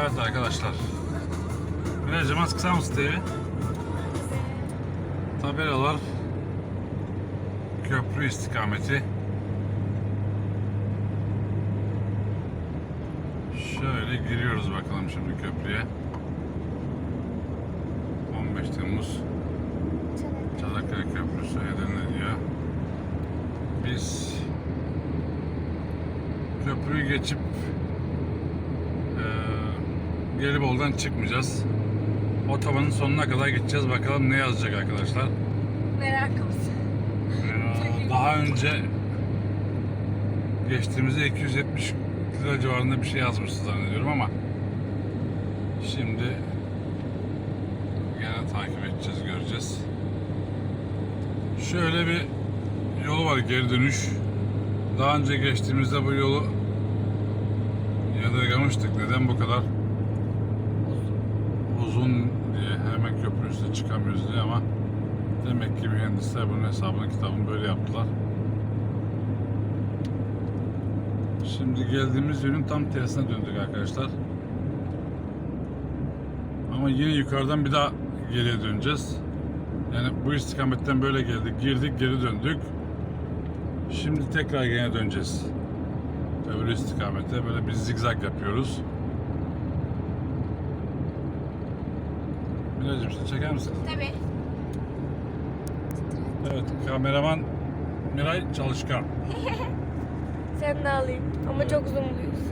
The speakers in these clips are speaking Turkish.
Evet arkadaşlar. Miracım az kısa mısın TV? Tabelalar köprü istikameti. Şöyle giriyoruz bakalım şimdi köprüye. 15 Temmuz Çanakkale Köprüsü Edirne Biz köprüyü geçip eee Gelibolu'dan çıkmayacağız. Otobanın sonuna kadar gideceğiz. Bakalım ne yazacak arkadaşlar. Merakımız. Ee, daha önce geçtiğimizde 270 lira civarında bir şey yazmıştı zannediyorum ama şimdi gene takip edeceğiz, göreceğiz. Şöyle bir yolu var geri dönüş. Daha önce geçtiğimizde bu yolu yadırgamıştık. Neden bu kadar uzun diye hemen köprü üstüne çıkamıyoruz diye ama demek ki mühendisler bunun hesabını kitabını böyle yaptılar. Şimdi geldiğimiz yönün tam tersine döndük arkadaşlar. Ama yine yukarıdan bir daha geriye döneceğiz. Yani bu istikametten böyle geldik, girdik, geri döndük. Şimdi tekrar gene döneceğiz. Öbür istikamette böyle bir zigzag yapıyoruz. Miracım sen çeker misin? Tabii. Evet, kameraman Miray Çalışkan. Sen de alayım. Ama çok zoomluyuz.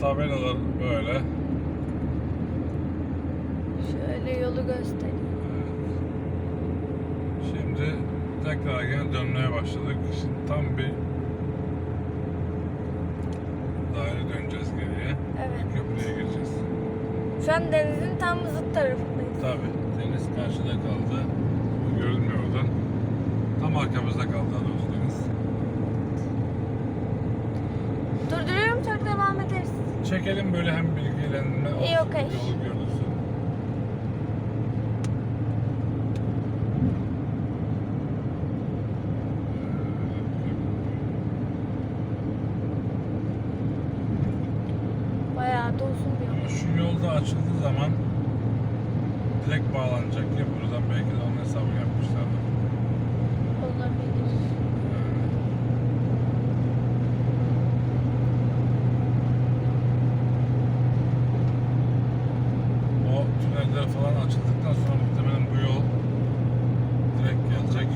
Tabelalar böyle. Şöyle yolu göstereyim. Şimdi tekrar gene dönmeye başladık. Şimdi tam bir daire döneceğiz geriye. Evet. Köprüye gireceğiz. Şu an denizin tam zıt tarafındayız. Tabi deniz karşıda kaldı. Bu görünmüyor oradan. Tam arkamızda kaldı daha doğrusu deniz. Durduruyorum sonra devam ederiz. Çekelim böyle hem bilgilenme olsun. İyi, okey. Yolu. Bayağı da uzun bir yol. Ama şu yolda açıldığı zaman direkt bağlanacak ya buradan belki de onun hesabını yapmışlardır. Olabilir. O tüneller falan açıldıktan sonra muhtemelen bu yol direkt gelecek.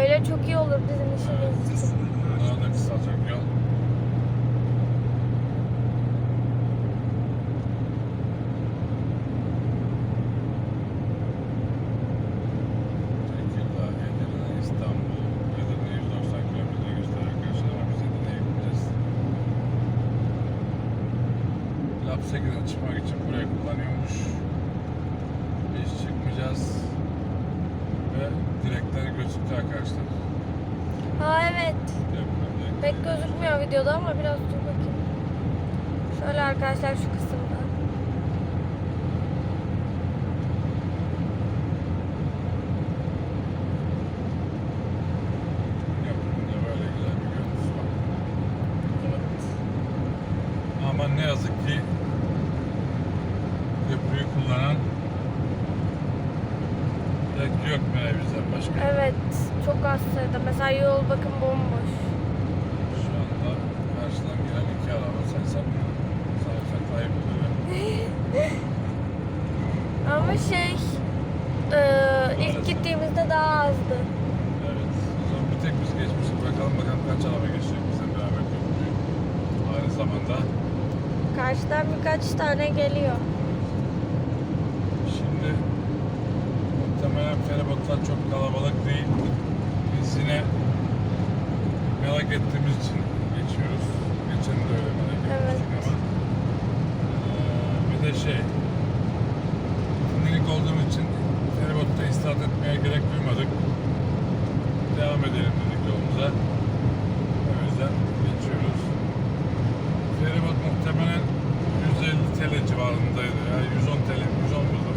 Öyle çok iyi olur bizim işimiz için. Daha da kısalacak yol. Tekirdağ, Edirne, İstanbul, Edirne 190 kilometre gösteren arkadaşlar ama biz Edirne'ye gideceğiz. Lapseki'den çıkmak için burayı kullanıyormuş. Biz çıkmayacağız. Ve direkler gözüktü arkadaşlar. Ha evet. Depremde. Pek gözükmüyor videoda ama biraz dur bakayım. Şöyle arkadaşlar şu kısımda. Yapımında böyle güzel bir görüntüsü var. Evet. Ama ne yazık ki köprüyü kullanan pek yok mu bizden başka? Evet. Çok az sayıda. Mesela yol bakın bomboş. Şu anda karşıdan gelen iki araba sen sanmıyor. Sadece kayıp oluyor. Ama şey e, ilk gittiğimizde daha azdı. Evet. O zaman bir tek biz geçmişiz. Bakalım bakalım kaç araba geçecek bizden beraber köprüyü. Aynı zamanda Karşıdan birkaç tane geliyor. Şimdi muhtemelen feribotlar çok kalabalık değil. Biz yine merak ettiğimiz için geçiyoruz. Geçen de öyle merak etmiştik Evet. ama. Eee, bir de şey, etmeye gerek duymadık. Devam edelim dedik yolumuza. O yüzden geçiyoruz. Feribot muhtemelen 150 TL civarındaydı. Yani 110 TL, 110 buldu.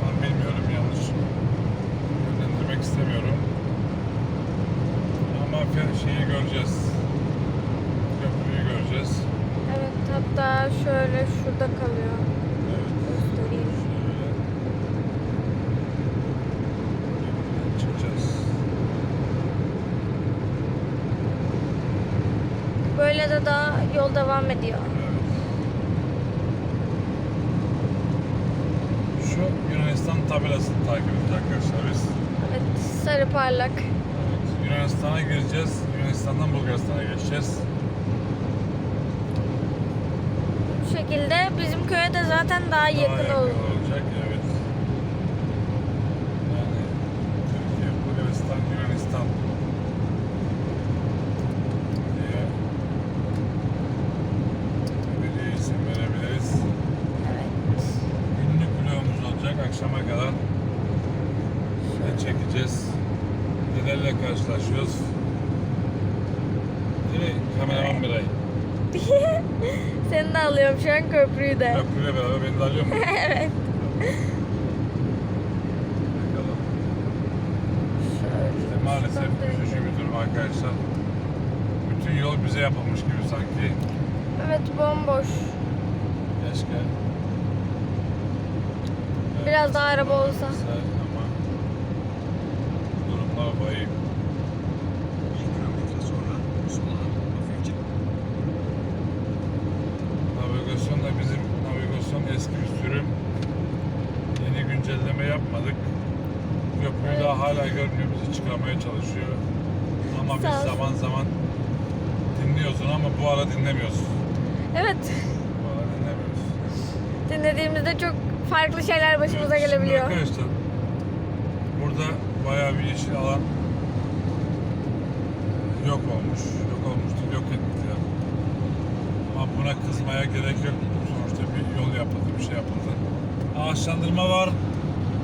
Tam bilmiyorum yanlış yönlendirmek istemiyorum. Ama şeyi göreceğiz. Köprüyü göreceğiz. Evet hatta şöyle şurada kalıyor. Evet. Göstereyim. Şöyle. Çıkacağız. Böyle de daha yol devam ediyor. Şu Yunanistan tabelasını takip edeceğiz arkadaşlar biz. Evet, sarı parlak. Evet. Yunanistan'a gireceğiz. Yunanistan'dan Bulgaristan'a geçeceğiz. Bu şekilde bizim köye de zaten daha Daha yakın yakın olur. olacak. Evet. Yani Türkiye, Bulgaristan, Yunanistan diye bir isim verebiliriz. Evet. Günlük vlogumuz olacak. Akşama kadar ne çekeceğiz? Nelerle karşılaşıyoruz? Değil mi kameraman Miray? Seni de alıyorum şu an köprüyü de. Köprüyle beraber beni de alıyor mu? evet. Bakalım. İşte maalesef üzücü bir durum arkadaşlar. Bütün yol bize yapılmış gibi sanki. Evet bomboş. Keşke. Biraz daha araba olsa. Güzel vahim. Bir kilometre sonra sola hafifçe Navigasyon da bizim navigasyon eski bir sürüm. Yeni güncelleme yapmadık. Köprüyü Evet. daha hala görmüyor, bizi çıkarmaya çalışıyor. Ama biz Sağ zaman zaman dinliyorsun ama bu ara dinlemiyorsun. Evet. Bu ara dinlemiyoruz. Dinlediğimizde çok farklı şeyler başımıza Evet, gelebiliyor. arkadaşlar burada bayağı bir yeşil alan yok olmuş. Yok olmuştu, yok ettiler. Ama buna kızmaya gerek yok. Sonuçta bir yol yapıldı, bir şey yapıldı. Ağaçlandırma var.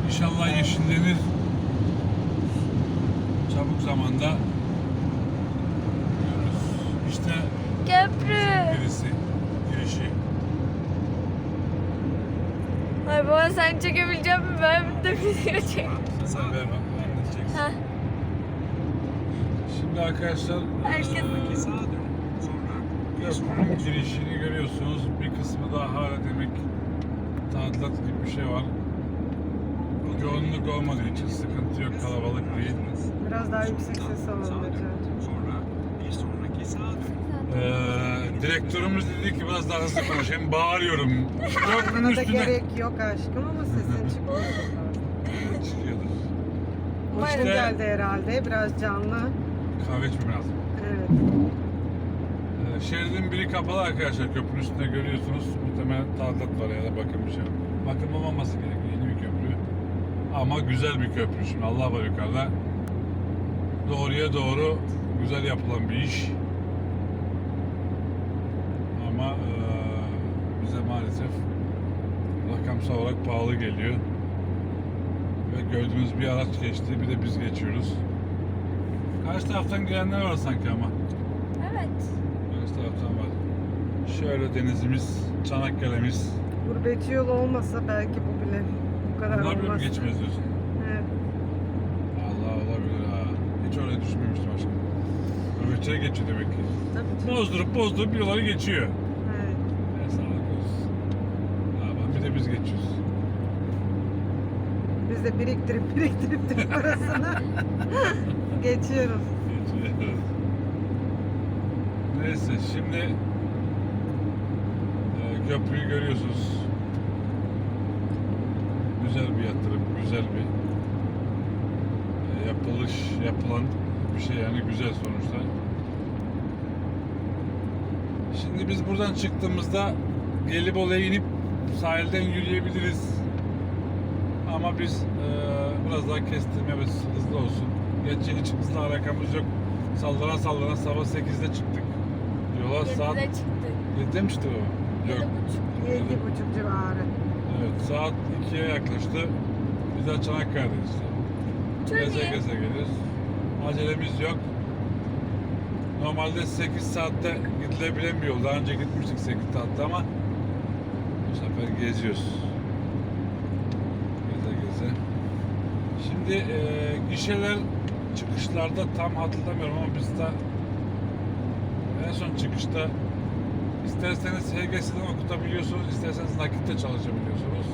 İnşallah yeşillenir. Çabuk zamanda görürüz. İşte Köprü. birisi girişi. Ay baba sen çekebilecek misin? Ben de video çek. Sen ver Şimdi arkadaşlar Herkes- köprünün girişini görüyorsunuz. Bir kısmı daha hala demek tadilat gibi bir şey var. Yoğunluk olmadığı için sıkıntı yok, kalabalık değil. Biraz daha yüksek ses alalım. Eee direktörümüz dedi ki biraz daha hızlı konuşayım, bağırıyorum. Köprünün Buna da üstüne gerek yok aşkım ama sesin çıkmıyor. çıkıyordur. Hoşun İşte- geldi herhalde. Biraz canlı. Kahve içmem lazım. Evet. Eee, Şeridin biri kapalı arkadaşlar. Köprünün üstünde görüyorsunuz. Muhtemelen tadilat var ya da bakım bir şey. Bakım olmaması gerekiyor. Yeni bir köprü. Ama güzel bir köprü. Şimdi Allah var yukarıda. Doğruya doğru güzel yapılan bir iş. Ama eee, bize maalesef rakamsal olarak pahalı geliyor. Ve gördüğünüz bir araç geçti. Bir de biz geçiyoruz. Karşı taraftan gelenler var sanki ama. Evet. Karşı taraftan var. Şöyle denizimiz, Çanakkale'miz. Gurbetçi yolu olmasa belki bu bile bu kadar Bunlar bile mi olmaz. geçmez diyorsun? Evet. Allah olabilir ha. Hiç öyle düşünmemiştim aşkım. Öbürçeye geçiyor demek ki. Tabii canım. Bozdurup bozdurup bir yolları geçiyor. Evet. Ne sağlık olsun. Ya bak bir de biz geçiyoruz. Biz de biriktirip biriktirip Türk parasını geçiyoruz. Geçiyoruz. Neyse şimdi e, köprüyü görüyorsunuz. Güzel bir yatırım, güzel bir e, yapılış, yapılan bir şey yani güzel sonuçta. Şimdi biz buradan çıktığımızda Gelibolu'ya inip sahilden yürüyebiliriz. Ama biz e, biraz daha kestirme ve hızlı olsun. Geçecek hiç hızlı alakamız yok. Sallana sallana sabah 8'de çıktık. Yola saat Yedide çıktık. 7'de mi çıktı o? Yedi Yok. buçuk. Yedi buçuk civarı. Evet saat 2'ye yaklaştı. Biz de Çanakkale'deyiz. Çok Geze iyi. geze geliyoruz. Acelemiz yok. Normalde 8 saatte gidilebilen bir yol. Daha önce gitmiştik 8 saatte ama bu sefer geziyoruz. Geze geze. Şimdi e, gişeler çıkışlarda tam hatırlamıyorum ama biz de en son çıkışta İsterseniz HGS'den okutabiliyorsunuz, isterseniz nakitte çalışabiliyorsunuz.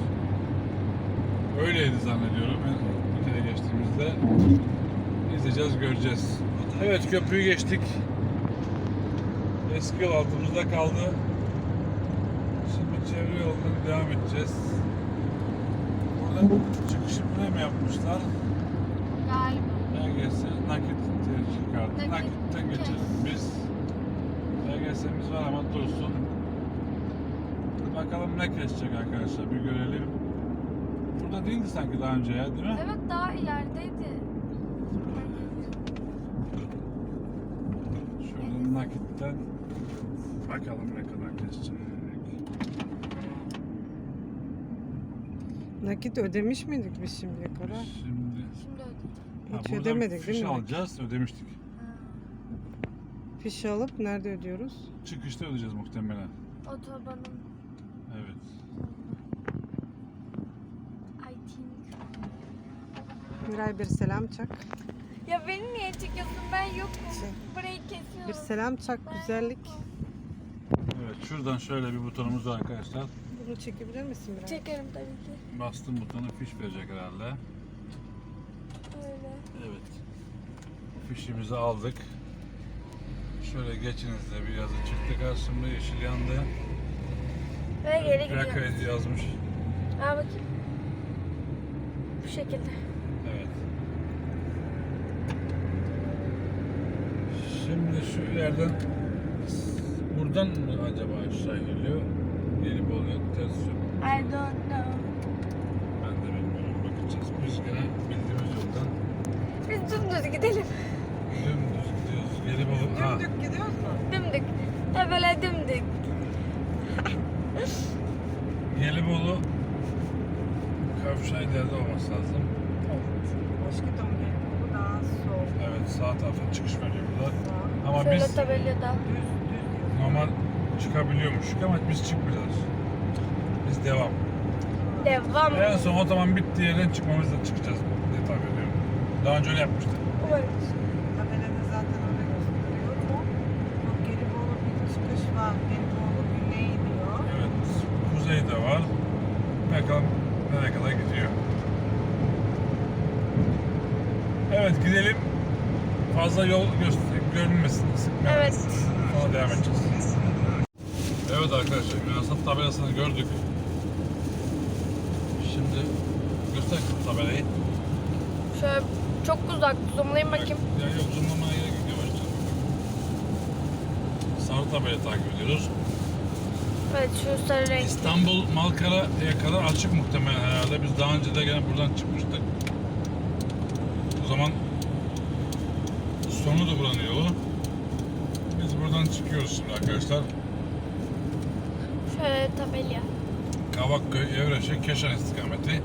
Öyleydi zannediyorum bir geçtiğimizde. İzleyeceğiz, göreceğiz. Evet köprüyü geçtik. Eski yol altımızda kaldı. Şimdi çevre yolundan devam edeceğiz. Burada çıkışı buraya mı yapmışlar? HGS nakit tercih kartı. Nakit, Nakitten geçelim biz. HGS'miz var ama dursun. Bakalım ne kesecek arkadaşlar bir görelim. Burada değildi sanki daha önce ya değil mi? Evet daha ilerideydi. Şöyle nakitten bakalım ne kadar kesecek. Nakit ödemiş miydik biz şimdiye kadar? Şimdi Şimdi ödedim. Hiç buradan ödemedik fiş değil mi? alacağız. Ödemiştik. Fişi alıp nerede ödüyoruz? Çıkışta ödeyeceğiz muhtemelen. Otobanın Evet. I think. Miray bir selam çak. Ya beni niye çekiyorsun? Ben yokum. Şey. Burayı kesiyorum. Bir selam çak Ben güzellik. yokum. Evet şuradan şöyle bir butonumuz var arkadaşlar. Bunu çekebilir misin Miray? Çekerim tabii ki. Bastım butonu fiş verecek herhalde. Öyle. Evet. Fişimizi aldık. Şöyle geçinizde bir yazı çıktı karşımda yeşil yandı. Ve geri Plakayı gidiyoruz. yazmış. Al bakayım. Bu şekilde. Evet. Şimdi şu yerden buradan mı acaba aşağı geliyor? Gelip oluyor ters yol. I don't know. Ben de bilmiyorum bakacağız. Biz gene bildiğimiz yoldan Biz dümdüz gidelim. Olup ha, Dümdük gidiyoruz mu? Dümdük. Ha böyle dümdük. Gelibolu kavşağı ileride olması lazım. Washington geliyor. Bu daha sol. Evet sağ tarafa çıkış veriyor burada. Sağ. Ama Şöyle biz tabelada. Düz düz. normal çıkabiliyormuşuk ama biz çıkmayacağız. Biz devam. Devam. En son o zaman bittiği yerden çıkmamızla çıkacağız diye tahmin ediyorum. Daha önce öyle yapmıştık. Umarım. Tabelada zaten öyle gösteriyor. Bu yok Gelibolu bir çıkış var. Gelibolu güney diyor. Evet, kuzeyde var. Bakalım nereye kadar gidiyor. Evet gidelim. Fazla yol görünmesin. Evet. Sonra devam edeceğiz. Evet arkadaşlar, Yunanistan tabelasını gördük. Şimdi göster tabelayı. Şöyle çok uzak. Zoomlayayım bakayım. Ya yok zoomlamaya gerek yok yavaşça. Sarı tabelayı takip ediyoruz. Evet şu sarı renk. İstanbul Malkara'ya kadar açık muhtemelen herhalde. Biz daha önce de gene buradan çıkmıştık. O zaman sonu da buranın yolu. Biz buradan çıkıyoruz şimdi arkadaşlar. Şöyle tabelya. Kavakköy, Evreşe, Keşan istikameti.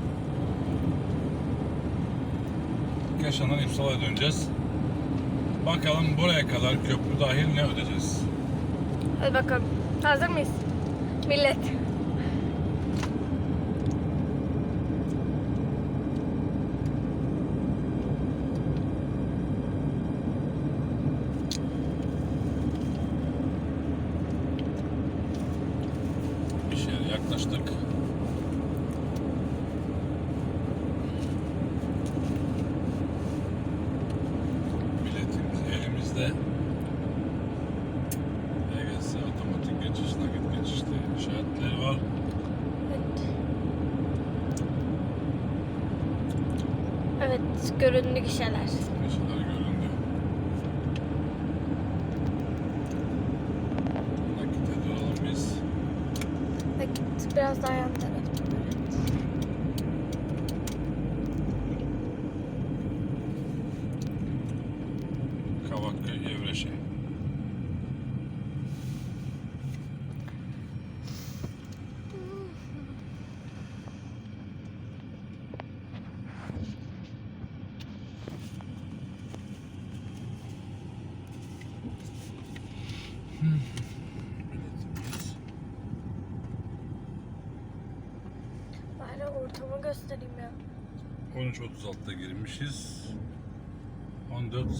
Keşan'dan İpsala'ya döneceğiz. Bakalım buraya kadar köprü dahil ne ödeyeceğiz? Hadi bakalım. Hazır mıyız? Millet. Göründü gişeler. Nakit biraz daha yan tarafta. Kavakköy, Evreşe. Biletimiz. Bari ortamı göstereyim ya. 13.36'da girmişiz. 14.03.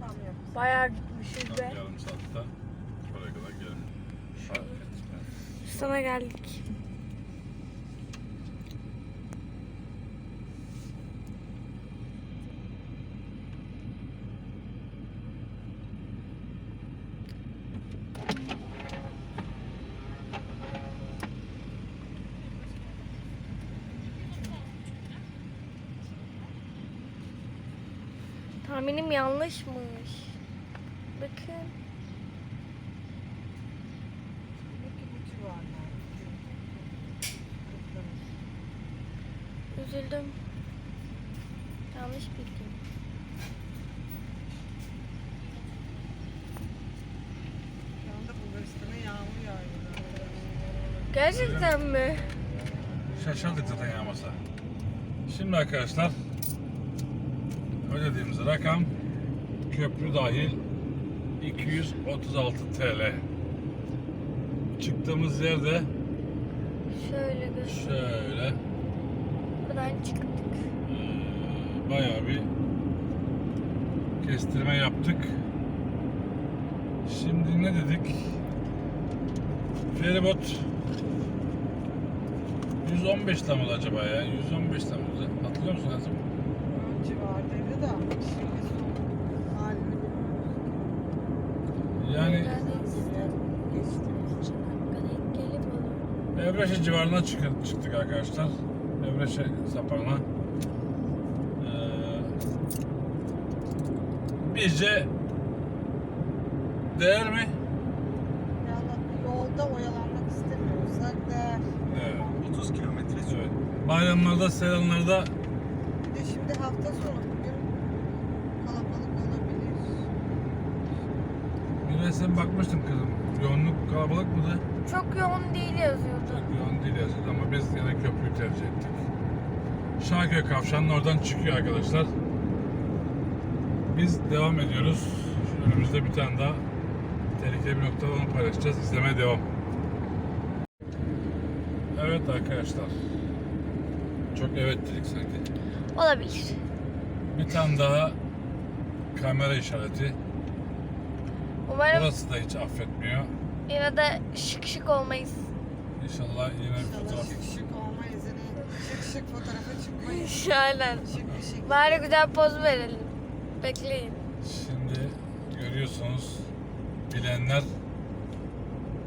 Tam yok. Bayağı gitmişiz be. Yarım saatte oraya kadar gelmiş. Sana geldik. Yanlışmış. Bakın. Üzüldüm. Yanlış bildim. Şu anda Bulgaristan'a yağmur yağıyor. Gerçekten mi? Şaşırdık zaten yağmasa. Şimdi arkadaşlar ödediğimiz rakam köprü dahil 236 TL. Çıktığımız yerde Şöyle göster. şöyle Buradan çıktık. eee, bayağı bir kestirme yaptık. Şimdi ne dedik? Feribot 115 lira mı acaba ya? 115 lira mı? Hatırlıyor musun Hazım? Onun civardaydı da şimdi son halini bilmiyoruz. Yani Geçti. Gelip olur. Evreşe civarına çık- çıktık arkadaşlar. Evreşe sapağına. Ee, bizce değer mi? Yani yolda oyalanmak istemiyorsak değer. Evet. 30 kilometre sonra. evet. Bayramlarda, selamlarda Bir de şimdi hafta sonu bugün kalabalık olabilir. bir resim bakmıştım kızım. Yoğunluk kalabalık mıydı? Çok yoğun değil yazıyordu. Çok yoğun değil yazıyordu ama biz yine köprüyü tercih ettik. Şarköy Kavşağı'nın oradan çıkıyor arkadaşlar. Biz devam ediyoruz. Önümüzde bir tane daha tehlikeli bir nokta onu paylaşacağız. İzlemeye devam. Evet arkadaşlar. Çok evet dedik sanki. Olabilir. Bir tane daha kamera işareti. Umarım Burası da hiç affetmiyor. Yine de şık şık olmayız. İnşallah yine bir fotoğraf. şık şık olmayız. Yine şık şık fotoğrafa çıkmayız. Aynen. Şık şekilde. Bari güzel poz verelim. Bekleyin. Şimdi görüyorsunuz bilenler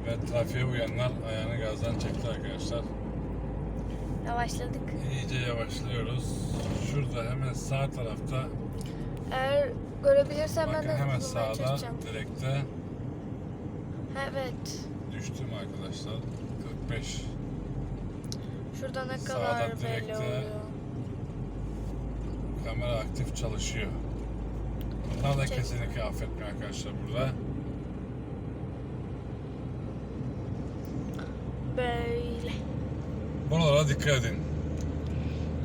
ve trafiğe uyanlar ayağını gazdan çekti arkadaşlar. Yavaşladık. İyice yavaşlıyoruz. Şurada hemen sağ tarafta Eğer görebilirsem ben bakın de hemen sağda direkte Evet. düştüm arkadaşlar. 45. Şurada ne Sağda kadar belli direkte. oluyor. Kamera aktif çalışıyor. Bunlar da Çek. kesinlikle affetmiyor arkadaşlar burada. Böyle. Buralara dikkat edin.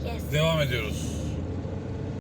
Yes. Devam ediyoruz.